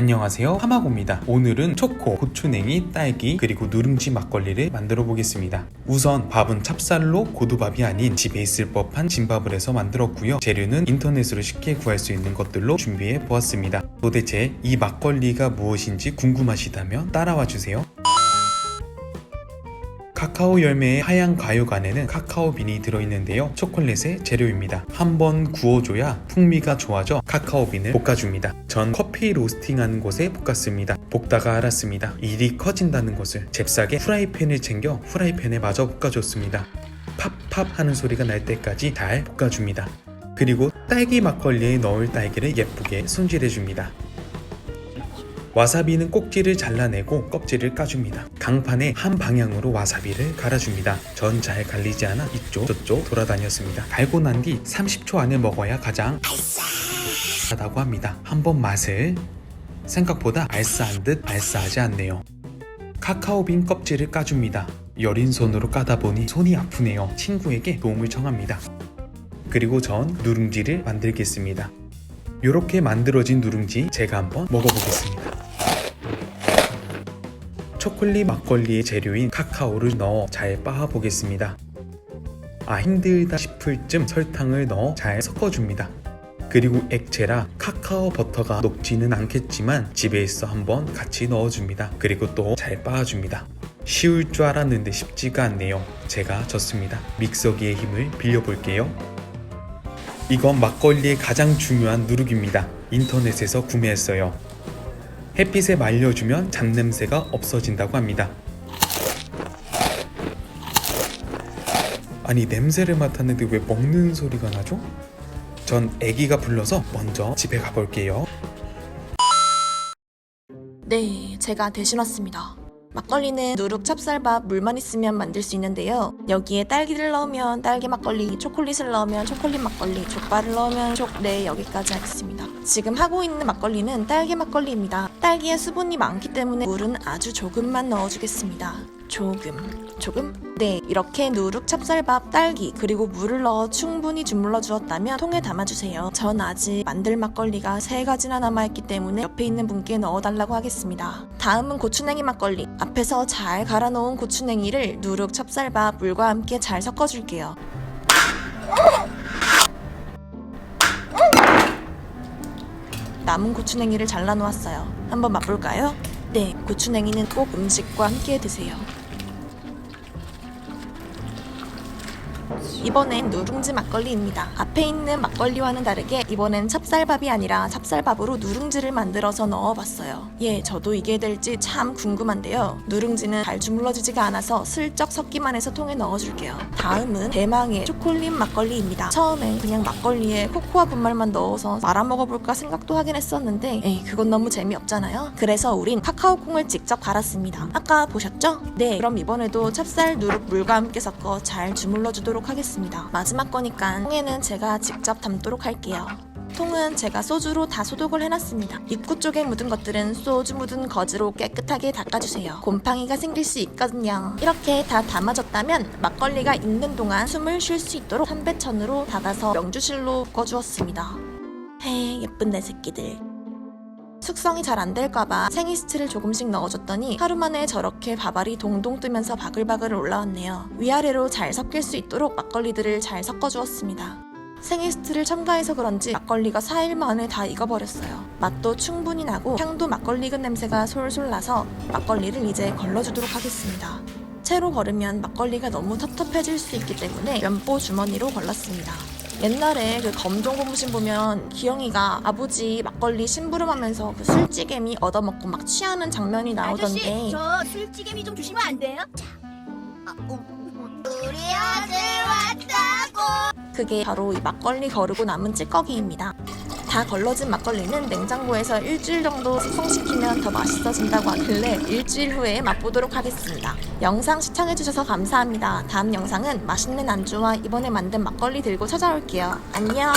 안녕하세요. 하마고입니다. 오늘은 초코, 고추냉이, 딸기 그리고 누룽지 막걸리를 만들어 보겠습니다. 우선 밥은 찹쌀로 고두밥이 아닌 집에 있을 법한 진밥을 해서 만들었고요. 재료는 인터넷으로 쉽게 구할 수 있는 것들로 준비해 보았습니다. 도대체 이 막걸리가 무엇인지 궁금하시다면 따라와 주세요 카카오 열매의 하얀 과육 안에는 카카오빈이 들어있는데요. 초콜릿의 재료입니다. 한번 구워줘야 풍미가 좋아져 카카오빈을 볶아줍니다. 전 커피 로스팅하는 곳에 볶았습니다. 볶다가 알았습니다. 일이 커진다는 것을 잽싸게 프라이팬을 챙겨 프라이팬에 마저 볶아줬습니다. 팝팝 하는 소리가 날 때까지 잘 볶아줍니다. 그리고 딸기 막걸리에 넣을 딸기를 예쁘게 손질해줍니다. 와사비는 꼭지를 잘라내고 껍질을 까줍니다. 강판에 한 방향으로 와사비를 갈아줍니다. 전 잘 갈리지 않아 이쪽 저쪽 돌아다녔습니다. 갈고 난 뒤 30초 안에 먹어야 가장 알싸하다고 합니다. 한번 맛을 생각보다 알싸한 듯 알싸하지 않네요. 카카오빈 껍질을 까줍니다. 여린 손으로 까다 보니 손이 아프네요. 친구에게 도움을 청합니다. 그리고 전 누룽지를 만들겠습니다. 이렇게 만들어진 누룽지 제가 한번 먹어보겠습니다. 초콜릿 막걸리의 재료인 카카오를 넣어 잘 빻아 보겠습니다. 아 힘들다 싶을 쯤 설탕을 넣어 잘 섞어줍니다. 그리고 액체라 카카오 버터가 녹지는 않겠지만 집에 있어 한번 같이 넣어줍니다. 그리고 또 잘 빻아줍니다. 쉬울 줄 알았는데 쉽지가 않네요. 제가 졌습니다. 믹서기의 힘을 빌려볼게요. 이건 막걸리의 가장 중요한 누룩입니다. 인터넷에서 구매했어요. 햇빛에 말려주면 잡냄새가 없어진다고 합니다. 아니 냄새를 맡았는데 왜 먹는 소리가 나죠? 전 아기가 불러서 먼저 집에 가볼게요. 네, 제가 대신 왔습니다. 막걸리는 누룩 찹쌀밥 물만 있으면 만들 수 있는데요. 여기에 딸기를 넣으면 딸기 막걸리, 초콜릿을 넣으면 초콜릿 막걸리, 족발을 넣으면 족, 네, 여기까지 하겠습니다. 지금 하고 있는 막걸리는 딸기 막걸리입니다. 딸기에 수분이 많기 때문에 물은 아주 조금만 넣어주겠습니다. 조금, 조금? 네, 이렇게 누룩 찹쌀밥, 딸기, 그리고 물을 넣어 충분히 주물러 주었다면 통에 담아주세요. 전 아직 만들 막걸리가 세 가지나 남아있기 때문에 옆에 있는 분께 넣어달라고 하겠습니다. 다음은 고추냉이 막걸리. 앞에서 잘 갈아 놓은 고추냉이를 누룩 찹쌀밥, 물과 함께 잘 섞어줄게요. 남은 고추냉이를 잘라 놓았어요. 한번 맛볼까요? 네, 고추냉이는 꼭 음식과 함께 드세요. 이번엔 누룽지 막걸리입니다. 앞에 있는 막걸리와는 다르게 이번엔 찹쌀밥이 아니라 찹쌀밥으로 누룽지를 만들어서 넣어봤어요. 예, 저도 이게 될지 참 궁금한데요. 누룽지는 잘 주물러지지가 않아서 슬쩍 섞기만 해서 통에 넣어줄게요. 다음은 대망의 초콜릿 막걸리입니다. 처음엔 그냥 막걸리에 코코아 분말만 넣어서 말아 먹어볼까 생각도 하긴 했었는데 에이, 그건 너무 재미없잖아요. 그래서 우린 카카오콩을 직접 갈았습니다. 아까 보셨죠? 네, 그럼 이번에도 찹쌀 누룩 물과 함께 섞어 잘 주물러주도록 하겠습니다. 마지막 거니까 통에는 제가 직접 담도록 할게요. 통은 제가 소주로 다 소독을 해놨습니다. 입구 쪽에 묻은 것들은 소주 묻은 거즈로 깨끗하게 닦아주세요. 곰팡이가 생길 수 있거든요. 이렇게 다 담아졌다면 막걸리가 익는 동안 숨을 쉴 수 있도록 삼배천으로 닫아서 명주실로 꺼주었습니다. 헤 예쁜 내 새끼들. 숙성이 잘 안 될까봐 생이스트를 조금씩 넣어줬더니 하루 만에 저렇게 밥알이 동동 뜨면서 바글바글 올라왔네요. 위아래로 잘 섞일 수 있도록 막걸리들을 잘 섞어주었습니다. 생이스트를 첨가해서 그런지 막걸리가 4일 만에 다 익어버렸어요. 맛도 충분히 나고 향도 막걸리 익은 냄새가 솔솔 나서 막걸리를 이제 걸러주도록 하겠습니다. 채로 걸으면 막걸리가 너무 텁텁해질 수 있기 때문에 면보 주머니로 걸렀습니다. 옛날에 그 검정 고무신 보면 기영이가 아버지 막걸리 심부름하면서 그 술찌개미 얻어먹고 막 취하는 장면이 나오던데 아저씨, 저 술찌개미 좀 주시면 안 돼요? 아, 어, 우리 아들 왔다고. 그게 바로 이 막걸리 거르고 남은 찌꺼기입니다. 다 걸러진 막걸리는 냉장고에서 일주일 정도 숙성시키면 더 맛있어진다고 하길래 일주일 후에 맛보도록 하겠습니다. 영상 시청해주셔서 감사합니다. 다음 영상은 맛있는 안주와 이번에 만든 막걸리 들고 찾아올게요. 안녕!